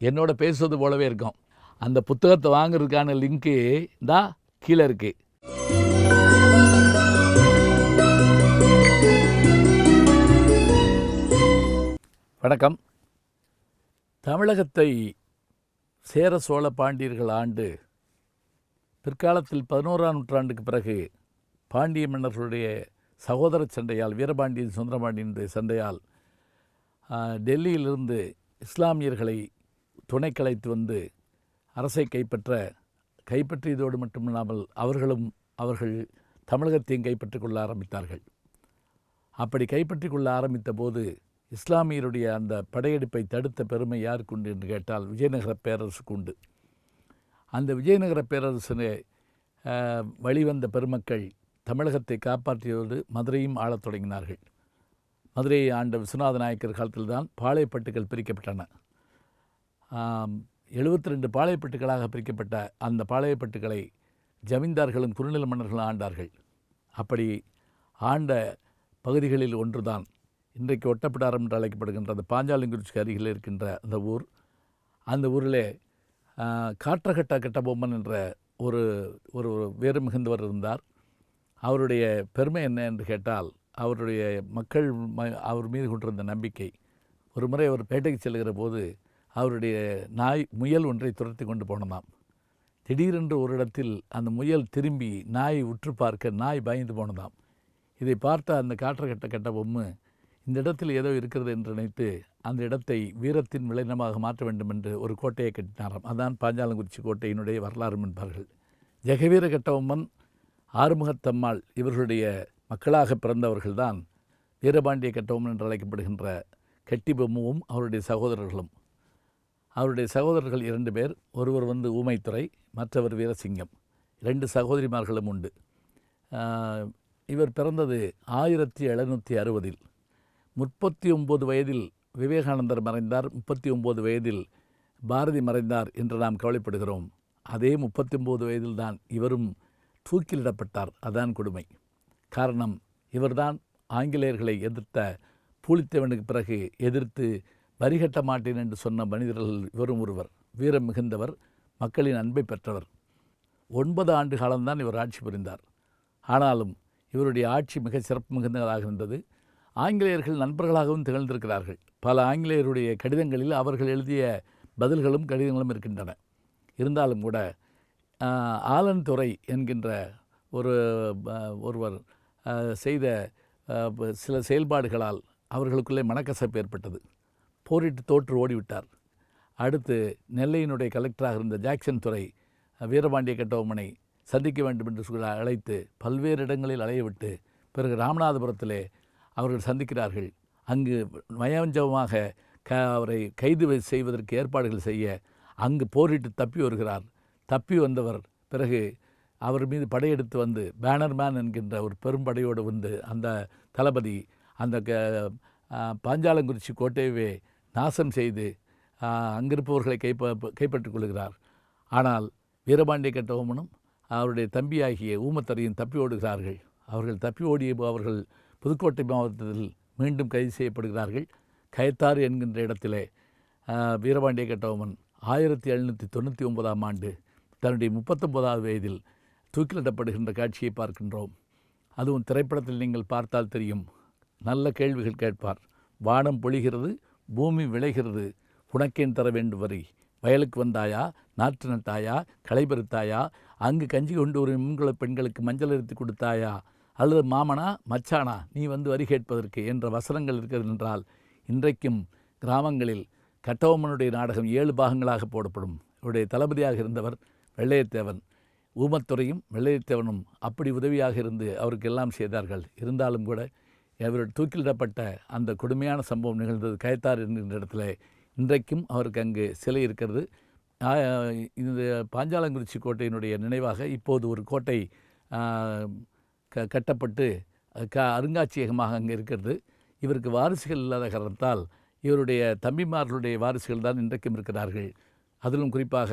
என்னோட பேசுவது போலவே இருக்கும். அந்த புத்தகத்தை வாங்குறதுக்கான லிங்க்கு தான் கீழே இருக்குது வணக்கம். தமிழகத்தை சேர சோழ பாண்டியர்கள் ஆண்டு பிற்காலத்தில் பதினோராம் நூற்றாண்டுக்கு பிறகு பாண்டிய மன்னர்களுடைய சகோதர சண்டையால் வீரபாண்டியன் சுந்தரபாண்டியனுடைய சண்டையால் டெல்லியிலிருந்து இஸ்லாமியர்களை துணை கலைத்து வந்து அரசை கைப்பற்ற கைப்பற்றியதோடு மட்டுமில்லாமல் அவர்களும் அவர்கள் தமிழகத்தையும் கைப்பற்றிக் கொள்ள ஆரம்பித்தார்கள். அப்படி கைப்பற்றிக் கொள்ள ஆரம்பித்த போது இஸ்லாமியருடைய அந்த படையெடுப்பை தடுத்த பெருமை யாருக்கு உண்டு என்று கேட்டால் விஜயநகர பேரரசுக்கு உண்டு. அந்த விஜயநகர பேரரசினை வழிவந்த பெருமக்கள் தமிழகத்தை காப்பாற்றியோடு மதுரையும் ஆளத் தொடங்கினார்கள். மதுரையை ஆண்ட விஸ்வநாத நாயக்கர் காலத்தில்தான் பாளையப்பட்டுகள் பிரிக்கப்பட்டன. எழுபத்தி ரெண்டு பாளையப்பட்டுகளாக பிரிக்கப்பட்ட அந்த பாளையப்பட்டுகளை ஜமீன்தார்களும் குறுநில மன்னர்களும் ஆண்டார்கள். அப்படி ஆண்ட பகுதிகளில் ஒன்றுதான் இன்றைக்கு ஒட்டப்பிடாரம் என்று அழைக்கப்படுகின்ற அந்த பாஞ்சாலங்குறிச்சிக்கு அருகில் இருக்கின்ற அந்த ஊர். அந்த ஊரிலே காற்றகட்ட கட்டபொம்மன் என்ற ஒரு ஒரு வேறு மிகுந்தவர் இருந்தார். அவருடைய பெருமை என்ன என்று கேட்டால் அவருடைய மக்கள் அவர் மீது கொண்டிருந்த நம்பிக்கை. ஒரு முறை அவர் பேட்டைக்கு செல்கிற போது அவருடைய நாய் முயல் ஒன்றை துரத்தி கொண்டு போனதாம். திடீரென்று ஒரு இடத்தில் அந்த முயல் திரும்பி நாயை உற்று பார்க்க நாய் பயந்து போனதாம். இதை பார்த்த அந்த காற்றுக்கட்ட கட்ட பொம்மை இந்த இடத்தில் ஏதோ இருக்கிறது என்று நினைத்து அந்த இடத்தை வீரத்தின் விளைநிலமாக மாற்ற வேண்டும் என்று ஒரு கோட்டையை கட்டினாராம். அதான் பாஞ்சாலங்குறிச்சி கோட்டையினுடைய வரலாறு என்பார்கள் ஜெகவீர கட்டபொம்மன் ஆறுமுகத்தம்மாள் இவர்களுடைய மக்களாக பிறந்தவர்கள்தான் வீரபாண்டிய கட்டபொம்மன் என்று அழைக்கப்படுகின்ற கெட்டிபொம்முவும் அவருடைய சகோதரர்களும். அவருடைய சகோதரர்கள் இரண்டு பேர். ஒருவர் வந்து ஊமைத்துறை மற்றவர் வீரசிங்கம். இரண்டு சகோதரிமார்களும் உண்டு. இவர் பிறந்தது ஆயிரத்தி எழுநூற்றி அறுபதில். முப்பத்தி ஒம்பது வயதில் விவேகானந்தர் மறைந்தார் முப்பத்தி ஒம்பது வயதில் பாரதி மறைந்தார் என்று நாம் கவலைப்படுகிறோம். அதே முப்பத்தி ஒம்பது வயதில்தான் இவரும் தூக்கிலிடப்பட்டார். அதான் கொடுமை. காரணம் இவர்தான் ஆங்கிலேயர்களை எதிர்த்த பூலித்தேவனுக்கு பிறகு எதிர்த்து வரிகட்ட மாட்டேன் என்று சொன்ன மனிதர்கள் இவரும் ஒருவர். வீரம் மிகுந்தவர் மக்களின் அன்பை பெற்றவர். ஒன்பது ஆண்டு காலம்தான் இவர் ஆட்சி புரிந்தார். ஆனாலும் இவருடைய ஆட்சி மிக சிறப்பு மிகுந்ததாக இருந்தது. ஆங்கிலேயர்கள் நண்பர்களாகவும் திகழ்ந்திருக்கிறார்கள். பல ஆங்கிலேயருடைய கடிதங்களில் அவர்கள் எழுதிய பதில்களும் கடிதங்களும் இருக்கின்றன. இருந்தாலும் கூட ஆலன்துறை ஆலன் துறை என்கின்ற ஒரு ஒருவர் செய்த சில செயல்பாடுகளால் அவர்களுக்குள்ளே மனக்கசப்பு ஏற்பட்டது. போரிட்டு தோற்று ஓடிவிட்டார். அடுத்து நெல்லையினுடைய கலெக்டராக இருந்த ஜாக்சன் துறை வீரபாண்டிய கட்டபொம்மனை சந்திக்க வேண்டும் என்று சொல்லி அழைத்து பல்வேறு இடங்களில் அலையவிட்டு பிறகு ராமநாதபுரத்திலே அவர்கள் சந்திக்கிறார்கள். அங்கு மயஞ்சவமாக க அவரை கைது செய்வதற்கு ஏற்பாடுகள் செய்ய அங்கு போரிட்டு தப்பி வருகிறார். தப்பி வந்தவர் பிறகு அவர் மீது படையெடுத்து வந்து பேனர்மேன் என்கின்ற ஒரு பெரும்படையோடு வந்து அந்த தளபதி அந்த க பாஞ்சாலங்குறிச்சி கோட்டையவே நாசம் செய்து அங்கிருப்பவர்களை கைப்ப கைப்பற்றிக் கொள்கிறார். ஆனால் வீரபாண்டிய கட்டபொம்மனும் அவருடைய தம்பியாகிய ஊமத்தரையும் தப்பி ஓடுகிறார்கள். அவர்கள் தப்பி ஓடிய அவர்கள் புதுக்கோட்டை மாவட்டத்தில் மீண்டும் கைது செய்யப்படுகிறார்கள். கயத்தாறு என்கின்ற இடத்திலே வீரபாண்டிய கட்டபொம்மன் ஆயிரத்தி எழுநூற்றி தொண்ணூற்றி ஒன்பதாம் ஆண்டு தன்னுடைய முப்பத்தொன்பதாவது வயதில் தூக்கிலிடப்படுகின்ற காட்சியை பார்க்கின்றோம். அதுவும் திரைப்படத்தில் நீங்கள் பார்த்தால் தெரியும். நல்ல கேள்விகள் கேட்பார். வானம் பொழிகிறது பூமி விளைகிறது. உனக்கேன் தர வேண்டும் வரி. வயலுக்கு வந்தாயா? நாற்று நட்டாயா? களை பறித்தாயா அங்கு கஞ்சி கொண்டு வரும் முன்குள பெண்களுக்கு மஞ்சள் எடுத்து கொடுத்தாயா? அல்லது மாமனா மச்சானா நீ வந்து வரி கேட்பதற்கு என்ற வசனங்கள் இருக்கிறது என்றால் இன்றைக்கும் கிராமங்களில் கட்டபொம்மனுடைய நாடகம் ஏழு பாகங்களாக போடப்படும். இவருடைய தளபதியாக இருந்தவர் வெள்ளையத்தேவன். ஊமத்துறையும் வெள்ளையத்தேவனும் அப்படி உதவியாக இருந்து அவருக்கு எல்லாம் செய்தார்கள். இருந்தாலும் கூட இவர் தூக்கிலிடப்பட்ட அந்த கொடுமையான சம்பவம் நிகழ்ந்தது கயத்தார் என்கின்ற இடத்துல. இன்றைக்கும் அவருக்கு அங்கு சிலை இருக்கிறது. இந்த பாஞ்சாலங்குறிச்சி கோட்டையினுடைய நினைவாக இப்போது ஒரு கோட்டை க கட்டப்பட்டு க அருங்காட்சியகமாக அங்கே இருக்கிறது. இவருக்கு வாரிசுகள் இல்லாத காரணத்தால் இவருடைய தம்பிமார்களுடைய வாரிசுகள் தான் இன்றைக்கும் இருக்கிறார்கள். அதிலும் குறிப்பாக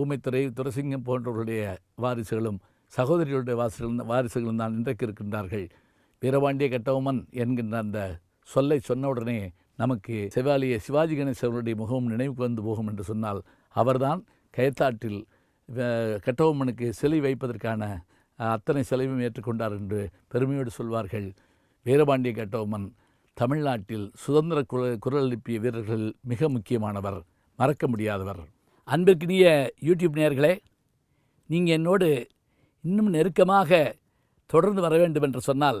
ஊமைத்துறை துரசிங்கம் போன்றவர்களுடைய வாரிசுகளும் சகோதரிகளுடைய வாரிசுகளும் வாரிசுகளும் தான் இன்றைக்கு இருக்கின்றார்கள். வீரபாண்டிய கட்டபொம்மன் என்கின்ற அந்த சொல்லை சொன்ன உடனே நமக்கு செவாலிய சிவாஜி கணேசவருடைய முகமும் நினைவுக்கு வந்து போகும் என்று சொன்னால் அவர்தான் கயத்தாற்றில் கட்டவம்மனுக்கு சிலை வைப்பதற்கான அத்தனை சிலையும் ஏற்றுக்கொண்டார் என்று பெருமையோடு சொல்வார்கள் வீரபாண்டிய கட்டவம்மன் தமிழ்நாட்டில் சுதந்திர குரல் குரல் எழுப்பிய வீரர்கள் மிக முக்கியமானவர் மறக்க முடியாதவர். அன்பிற்கினிய யூடியூப் நேயர்களே நீங்கள் என்னோடு இன்னும் நெருக்கமாக தொடர்ந்து வர வேண்டும் என்று சொன்னால்